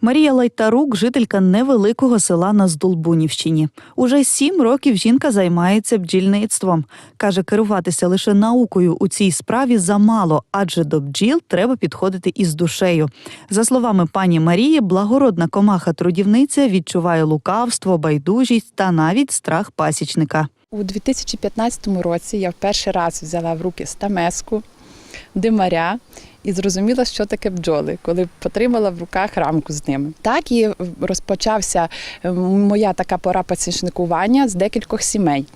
Марія Лайтарук, жителька невеликого села на Здолбунівщині. Уже сім років жінка займається бджільництвом. Каже, керуватися лише наукою у цій справі замало, адже до бджіл треба підходити із душею. За словами пані Марії, благородна комаха-трудівниця відчуває лукавство, байдужість та навіть страх пасічника. У 2015 році я в перший раз взяла в руки стамеску, димаря і зрозуміла, що таке бджоли, коли потримала в руках рамку з ними. Так і розпочався е, моя така пора пасічникування з декількох сімей.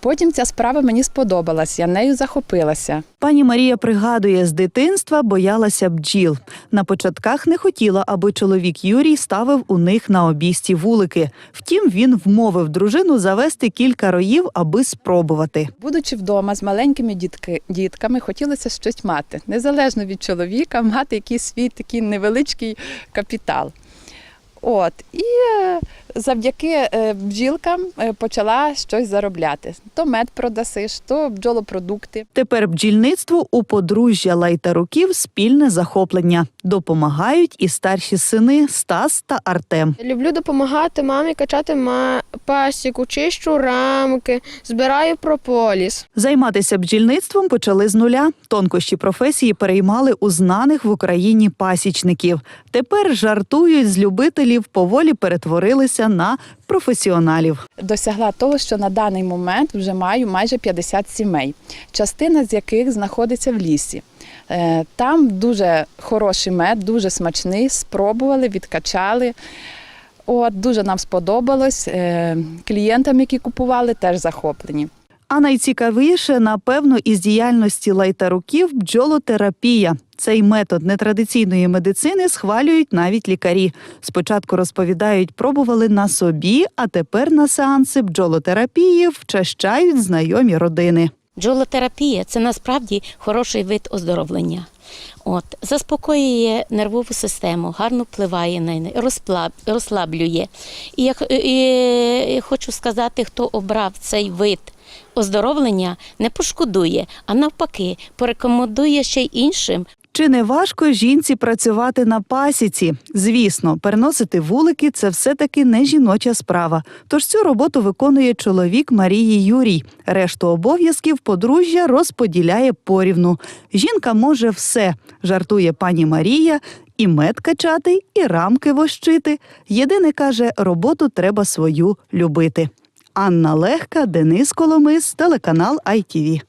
Потім ця справа мені сподобалась, я нею захопилася. Пані Марія пригадує, з дитинства боялася бджіл. На початках не хотіла, аби чоловік Юрій ставив у них на обійсті вулики. Втім, він вмовив дружину завести кілька роїв, аби спробувати. Будучи вдома з маленькими дітки, дітками, хотілося щось мати, незалежно від чоловіка, мати якийсь свій такий невеличкий капітал. От, і е, завдяки е, бджілкам е, почала щось заробляти. То мед продасиш, то бджолопродукти. Тепер бджільництво у подружжя Лайтаруків спільне захоплення. Допомагають і старші сини Стас та Артем. Люблю допомагати мамі качати пасіку, чищу рамки, збираю прополіс. Займатися бджільництвом почали з нуля. Тонкощі професії переймали у знаних в Україні пасічників. Тепер жартують з любителів, поволі перетворилися на професіоналів. Досягла того, що на даний момент вже маю майже 50 сімей, частина з яких знаходиться в лісі. Е, Там дуже хороший мед, дуже смачний. Спробували, відкачали. От, дуже нам сподобалось. Е, Клієнтам, які купували, теж захоплені. А найцікавіше, напевно, із діяльності лайтаруків бджолотерапія. Цей метод нетрадиційної медицини схвалюють навіть лікарі. Спочатку розповідають, пробували на собі, а тепер на сеанси бджолотерапії вчащають знайомі родини. Джолотерапія це насправді хороший вид оздоровлення. От, заспокоює нервову систему, гарно впливає на неї, розслаблює. І я х- і хочу сказати, хто обрав цей вид оздоровлення, не пошкодує, а навпаки, порекомендує ще й іншим Чи не важко жінці працювати на пасіці? Звісно, переносити вулики це все-таки не жіноча справа. Тож цю роботу виконує чоловік Марії Юрій. Решту обов'язків подружжя розподіляє порівну. Жінка може все, жартує пані Марія, і мед качати, і рамки вощити. Єдине каже, роботу треба свою любити. Анна Легка, Денис Коломис, телеканал ITV.